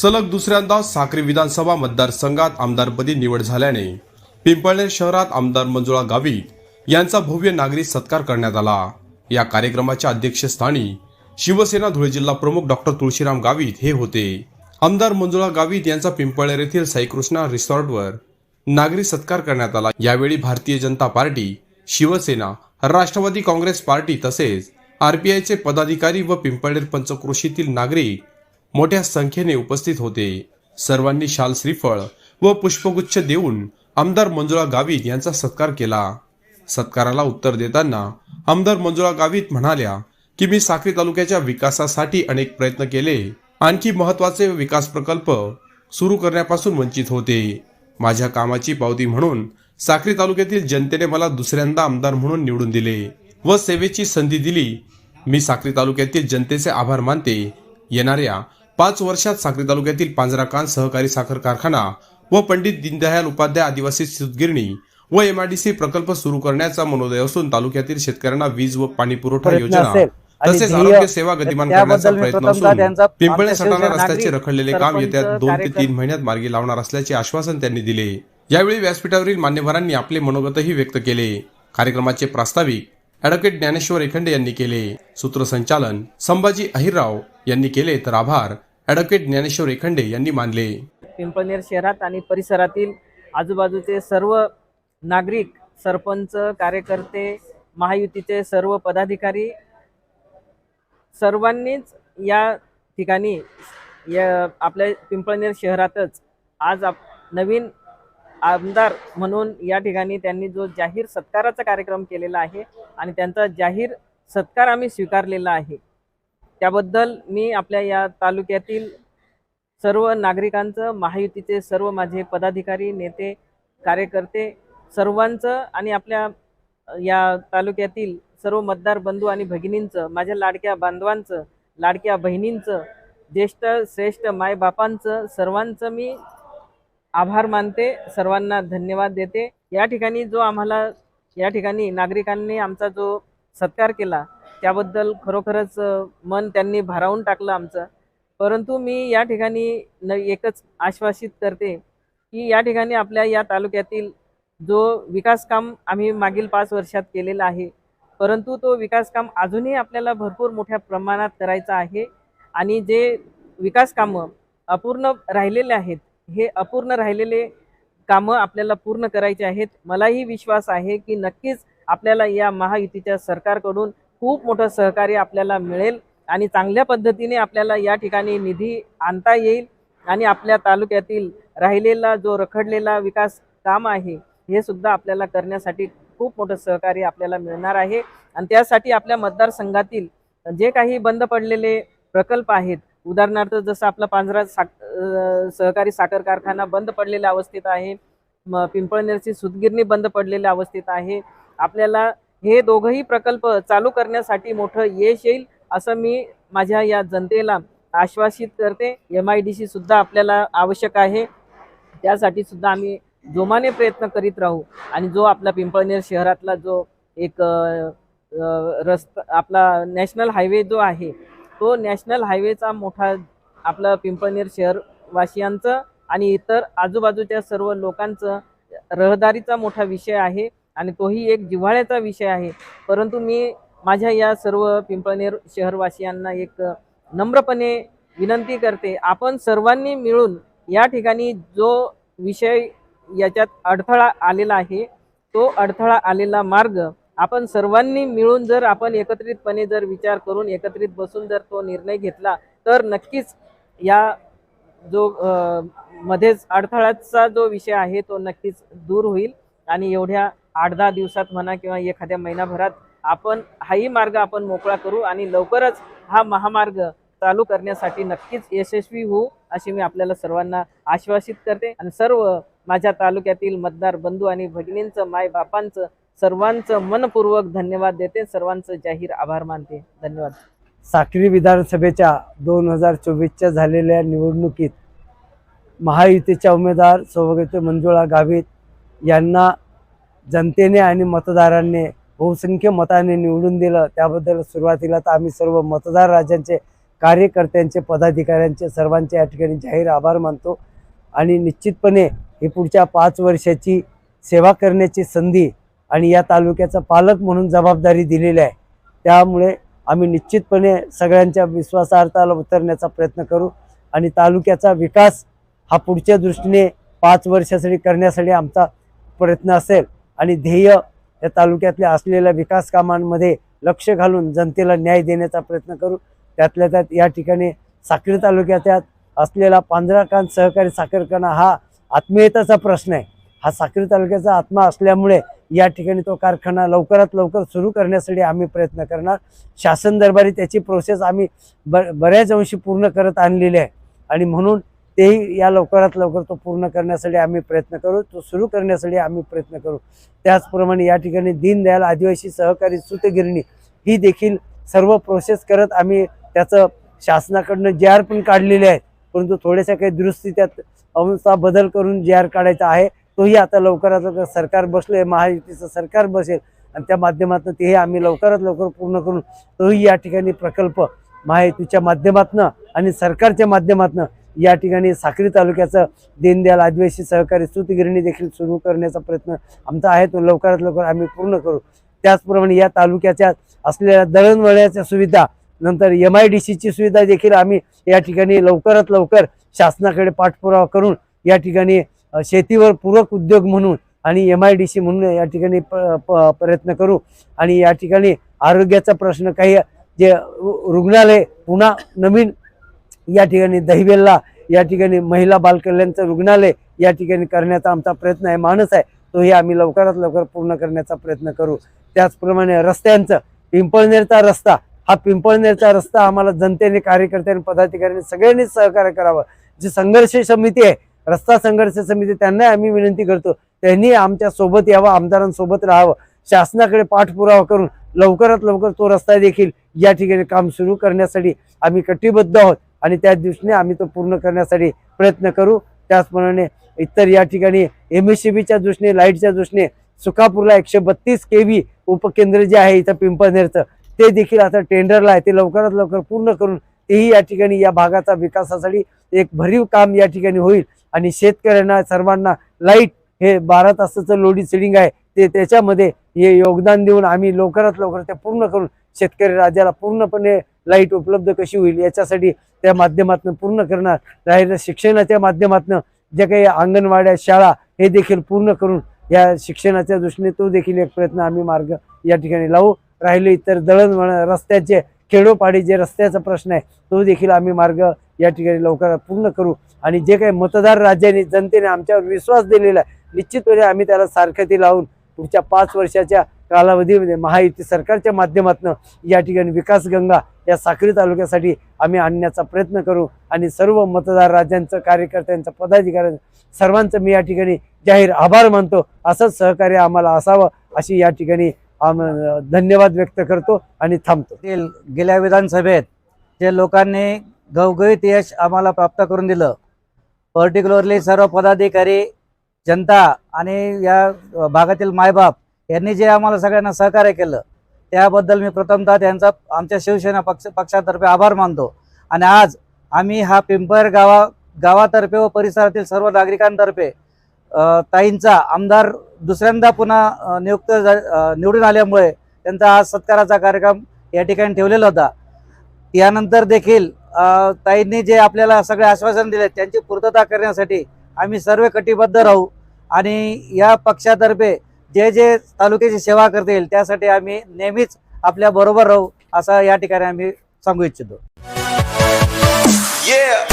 सलग दुसऱ्यांदा साक्री विधानसभा मतदारसंघात आमदारपदी निवड झाल्याने पिंपळनेर शहरात आमदार मंजुळा गावित यांचा भव्य नागरी सत्कार करण्यात आला. या कार्यक्रमाच्या अध्यक्षस्थानी शिवसेना धुळे जिल्हा प्रमुख डॉक्टर तुळशीराम गावित हे होते. आमदार मंजुळा गावित यांचा पिंपळनेर येथील साईकृष्णा रिसॉर्टवर नागरी सत्कार करण्यात आला. यावेळी Bharatiya Janata party Shivsena Rashtrawadi Congress party तसेच आरपीआयचे पदाधिकारी व पिंपळनेर पंचक्रोशीतील नागरिक मोठ्या संख्येने उपस्थित होते. सर्वांनी शाल श्रीफळ व पुष्पगुच्छ देऊन आमदार मंजुळा गावित यांचा सत्कार केला. सत्काराला उत्तर देताना आमदार मंजुळा गावित म्हणाल्या की मी साक्री तालुक्याच्या विकासासाठी अनेक प्रयत्न केले. आणखी महत्त्वाचे विकास प्रकल्प सुरू करण्यापासून वंचित होते. माझ्या कामाची पावती म्हणून साक्री तालुक्यातील जनतेने मला दुसऱ्यांदा आमदार म्हणून निवडून दिले व सेवेची संधी दिली. मी साक्री तालुक्यातील जनतेचे आभार मानते. येणाऱ्या पाच वर्षात साक्री तालुक्यातील पांजराकान सहकारी साखर कारखाना व पंडित दीनदयाल उपाध्याय आदिवासी सूतगिरणी व एमआयडीसी प्रकल्प सुरू करण्याचा मनोदय असून तालुक्यातील शेतकऱ्यांना वीज व पाणी पुरवठा योजना तसेच आरोग्य सेवा गतिमान करण्याचा प्रयत्न असून पिंपळे सटाणा रस्त्याचे रखडलेले काम येत्या दोन ते तीन महिन्यात मार्गी लावणार असल्याचे आश्वासन त्यांनी दिले. यावेळी व्यासपीठावरील मान्यवरांनी आपले मनोगतही व्यक्त केले. कार्यक्रमाचे प्रास्ताविक ॲडव्होकेट ज्ञानेश्वर एखंडे यांनी केले. सूत्रसंचालन संभाजी अहिरराव यांनी केले तर आभार. ॲडव्होकेट ज्ञानेश्वर एखंडे यांनी मानले. पिंपळनेर शहरात आणि परिसरातील आजूबाजूचे सर्व नागरिक सरपंच कार्यकर्ते महायुतीचे सर्व पदाधिकारी सर्वांनीच या ठिकाणी या आपल्या पिंपळनेर शहरातच आज आप नवीन आमदार म्हणून या ठिकाणी त्यांनी जो जाहीर सत्काराचा कार्यक्रम केलेला आहे आणि त्यांचा जाहीर सत्कार आम्ही स्वीकारलेला आहे. त्याबद्दल मी आपल्या या तालुक्यातील सर्व नागरिकांचं महायुतीचे सर्व माझे पदाधिकारी नेते कार्यकर्ते सर्वांचं आणि आपल्या या तालुक्यातील सर्व मतदार बंधू आणि भगिनींचं माझ्या लाडक्या बांधवांचं लाडक्या बहिणींचं ज्येष्ठ श्रेष्ठ मायबापांचं सर्वांचं मी आभार मानते. सर्वांना धन्यवाद देते. या ठिकाणी जो आम्हाला या ठिकाणी नागरिकांनी आमचा जो सत्कार केला त्याबद्दल खरोखरच मन त्यांनी भारावून टाकलं आमचं. परंतु मी या ठिकाणी न एकच आश्वासित करते की या ठिकाणी आपल्या या तालुक्यातील जो विकास काम आम्ही मागील पाच वर्षात केलेला आहे परंतु तो विकास काम अजूनही आपल्याला भरपूर मोठ्या प्रमाणात करायचा आहे आणि जे विकास कामं अपूर्ण राहिलेले आहेत हे अपूर्ण राहिलेले कामं आपल्याला पूर्ण करायचे आहेत. मलाही विश्वास आहे की नक्कीच आपल्याला या महायुतीच्या सरकारकडून खूप मोठं सहकार्य आपल्याला मिळेल आणि चांगल्या पद्धतीने आपल्याला या ठिकाणी निधी आणता येईल आणि आपल्या तालुक्यातील राहिलेला जो रखडलेला विकास काम आहे हे सुद्धा आपल्याला करण्यासाठी खूप मोठं सहकार्य आपल्याला मिळणार आहे. आणि त्यासाठी आपल्या मतदारसंघातील जे काही बंद पडलेले प्रकल्प आहेत उदाहरणार्थ जसं आपला पांजरा साख सहकारी साखर कारखाना बंद पडलेल्या अवस्थेत आहे पिंपळनेरची सुतगिरणी बंद पडलेल्या अवस्थेत आहे आपल्याला हे दोघंही प्रकल्प चालू करण्यासाठी मोठं यश येईल असं मी माझ्या या जनतेला आश्वासित करते. एम आय डी सी सुद्धा आपल्याला आवश्यक आहे. त्यासाठी सुद्धा आम्ही जोमाने प्रयत्न करीत राहू. आणि जो आपला पिंपळनेर शहरातला जो एक रस्ता आपला नॅशनल हायवे जो आहे तो नॅशनल हायवेचा मोठा आपला पिंपळनेर शहरवासियांचं आणि इतर आजूबाजूच्या सर्व लोकांचं रहदारीचा मोठा विषय आहे. आणि तोही एक जिव्हाळ्याचा विषय आहे. परंतु मी माझ्या या सर्व पिंपळनेर शहरवासियांना एक नम्रपणे विनंती करते आपण सर्वांनी मिळून या ठिकाणी जो विषय याच्यात अडथळा आलेला आहे तो अडथळा आलेला मार्ग आपण सर्वांनी मिळून जर आपण एकत्रितपणे जर विचार करून एकत्रित बसून जर तो निर्णय घेतला तर नक्कीच या जो मध्येच अडथळ्याचा जो विषय आहे तो नक्कीच दूर होईल आणि एवढ्या आठ दहा दिवसात म्हणा किंवा एखाद्या महिनाभरात आपण हाही मार्ग आपण मोकळा करू आणि लवकरच हा महामार्ग चालू करण्यासाठी नक्कीच यशस्वी होऊ अशी मी आपल्याला सर्वांना आश्वासित करते. आणि सर्व माझ्या तालुक्यातील मतदार बंधू आणि भगिनींचं माय बापांचं सर्वांचं मनपूर्वक धन्यवाद देते. सर्वांचं जाहीर आभार मानते. धन्यवाद. साक्री विधानसभेच्या दोन हजार चोवीसच्या झालेल्या निवडणुकीत महायुतीच्या उमेदवार सौभाग्य मंजुळा गावित यांना जनतेने आणि मतदारांनी बहुसंख्य मताने निवडून दिलं. त्याबद्दल सुरुवातीला तर आम्ही सर्व मतदार राजांचे कार्यकर्त्यांचे पदाधिकाऱ्यांचे सर्वांचे या ठिकाणी जाहीर आभार मानतो. आणि निश्चितपणे ही पुढच्या पाच वर्षाची सेवा करण्याची संधी आणि या तालुक्याचा पालक म्हणून जबाबदारी दिलेली आहे. त्यामुळे आम्ही निश्चितपणे सगळ्यांच्या विश्वासार्थाला उतरण्याचा प्रयत्न करू आणि तालुक्याचा विकास हा पुढच्या दृष्टीने पाच वर्षासाठी करण्यासाठी आमचा प्रयत्न असेल. आणि ध्येय या तालुक्यातल्या असलेल्या विकास कामांमध्ये लक्ष घालून जनतेला न्याय देण्याचा प्रयत्न करू. त्यातल्या त्यात या ठिकाणी साक्री तालुक्यात असलेला पांढराकांत सहकारी साखरखाना हा आत्मीयतेचा प्रश्न आहे. हा साक्री तालुक्याचा आत्मा असल्यामुळे या ठिकाणी तो कारखाना लवकरात लवकर सुरू करण्यासाठी आम्ही प्रयत्न करणार. शासन दरबारी त्याची प्रोसेस आम्ही ब बऱ्याच अंशी पूर्ण करत आणलेली आहे. आणि म्हणून तेही या लवकरात लवकर तो पूर्ण करण्यासाठी आम्ही प्रयत्न करू. तो सुरू करण्यासाठी आम्ही प्रयत्न करू. त्याचप्रमाणे या ठिकाणी दीनदयाल आदिवासी सहकारी सुतगिरणी ही देखील सर्व प्रोसेस करत आम्ही त्याचं शासनाकडनं जे आर पण काढलेले आहेत परंतु थोड्याशा काही दुरुस्ती त्यात अंशा बदल करून जे आर काढायचा आहे. तोही आता लवकरात लवकर सरकार बसले महायुतीचं सरकार बसेल आणि त्या माध्यमातून तेही आम्ही लवकरात लवकर पूर्ण करून तोही या ठिकाणी प्रकल्प महायुतीच्या माध्यमातनं आणि सरकारच्या माध्यमातनं या ठिकाणी साक्री तालुक्याचं दीनदयाल आदिवासी सहकारी सुतगिरणी देखील सुरू करण्याचा प्रयत्न आमचा आहे. तो लवकरात लवकर आम्ही पूर्ण करू. त्याचप्रमाणे या तालुक्याच्या असलेल्या दळणवळणाच्या सुविधा नंतर एम आय डी सीची सुविधा देखील आम्ही या ठिकाणी लवकरात लवकर शासनाकडे पाठपुरावा करून या ठिकाणी शेतीवर पूरक उद्योग म्हणून आणि एम आय डी सी म्हणून या ठिकाणी प- प- प्रयत्न करू. आणि या ठिकाणी आरोग्याचा प्रश्न काही जे रुग्णालय पुन्हा नवीन या ठिकाणी दहिवेलला या ठिकाणी महिला बालकल्याणचं रुग्णालय या ठिकाणी करण्याचा आमचा प्रयत्न आहे मानस आहे. तोही आम्ही लवकरात लवकर पूर्ण करण्याचा प्रयत्न करू. त्याचप्रमाणे रस्त्यांचं पिंपळनेरचा रस्ता हा पिंपळनेरचा रस्ता आम्हाला जनतेने कार्यकर्त्यांनी पदाधिकाऱ्यांनी सगळ्यांनीच सहकार्य करावं. जी संघर्ष समिती आहे रस्ता संघर्ष समिती त्यांना आम्ही विनंती करतो त्यांनी आमच्यासोबत यावं आमदारांसोबत राहावं. शासनाकडे पाठपुरावा करून लवकरात लवकर तो रस्ता देखील या ठिकाणी काम सुरू करण्यासाठी आम्ही कटिबद्ध आहोत. आणि त्या दिवशीने आम्ही तो पूर्ण करण्यासाठी प्रयत्न करू. त्याचप्रमाणे इतर या ठिकाणी एम एस सी बीच्या दृष्टीने लाईटच्या दृष्टीने सुकापूरला एकशे बत्तीस के व्ही उपकेंद्र जे आहे इथं पिंपळनेरचं ते देखील आता टेंडरला आहे. ते लवकरात लवकर पूर्ण करून तेही या ठिकाणी या भागाचा विकासासाठी एक भरीव काम या ठिकाणी होईल. आणि शेतकऱ्यांना सर्वांना लाइट हे बारा तासाचं लोडी सिडिंग आहे ते त्याच्यामध्ये हे योगदान देऊन आम्ही लवकरात लवकर ते पूर्ण करून शेतकरी राज्याला पूर्णपणे लाइट उपलब्ध कशी होईल याच्यासाठी त्या माध्यमातून पूर्ण करणार. राहिलं शिक्षणाच्या माध्यमातून जे काही अंगणवाड्या शाळा हे देखील पूर्ण करून या शिक्षणाच्या दृष्टीने तो देखील एक प्रयत्न आम्ही मार्ग या ठिकाणी लावू. राहिले इतर दळणवळण रस्त्याचे खेडोपाडी जे रस्त्याचा प्रश्न आहे तो देखील आम्ही मार्ग या ठिकाणी लवकरात पूर्ण करू. आणि जे काही मतदार राज्याने जनतेने आमच्यावर विश्वास दिलेला आहे निश्चितपणे आम्ही त्याला सारखती लावून पुढच्या पाच वर्षाच्या कालावधीमध्ये महायुती सरकारच्या माध्यमातून या ठिकाणी विकासगंगा या साक्री तालुक्यासाठी आम्ही आणण्याचा प्रयत्न करू आणि सर्व मतदार राज्यांचं कार्यकर्त्यांचं पदाधिकाऱ्यांचं सर्वांचं मी या ठिकाणी जाहीर आभार मानतो. असंच सहकार्य आम्हाला असावं अशी या ठिकाणी आम धन्यवाद व्यक्त करतो आणि थांबतो. ते गेल्या विधानसभेत जे लोकांनी घवघवीत यश आम्हाला प्राप्त करून दिलं पर्टिक्युलरली सर्व पदाधिकारी जनता आणि या भागातील मायबाप यांनी जे आम्हाला सगळ्यांना सहकार्य केलं त्याबद्दल मी प्रथमतः त्यांचा आमच्या शिवसेना पक्ष पक्षातर्फे आभार मानतो. आणि आज आम्ही हा पिंपर गावा गावातर्फे व परिसरातील सर्व नागरिकांतर्फे ताईंचा आमदार दुसऱ्यांदा पुन्हा नियुक्त झा- निवडून आल्यामुळे त्यांचा आज सत्काराचा कार्यक्रम या ठिकाणी ठेवलेला होता. यानंतर देखील ताईंनी जे आपल्याला सगळे आश्वासन दिले त्यांची पूर्तता करण्यासाठी आम्ही सर्व कटिबद्ध राहू आणि या पक्षातर्फे जे जे तालुक्याची सेवा करतील त्यासाठी आम्ही नेहमीच आपल्या बरोबर राहू असं या ठिकाणी आम्ही सांगू इच्छितो Yeah.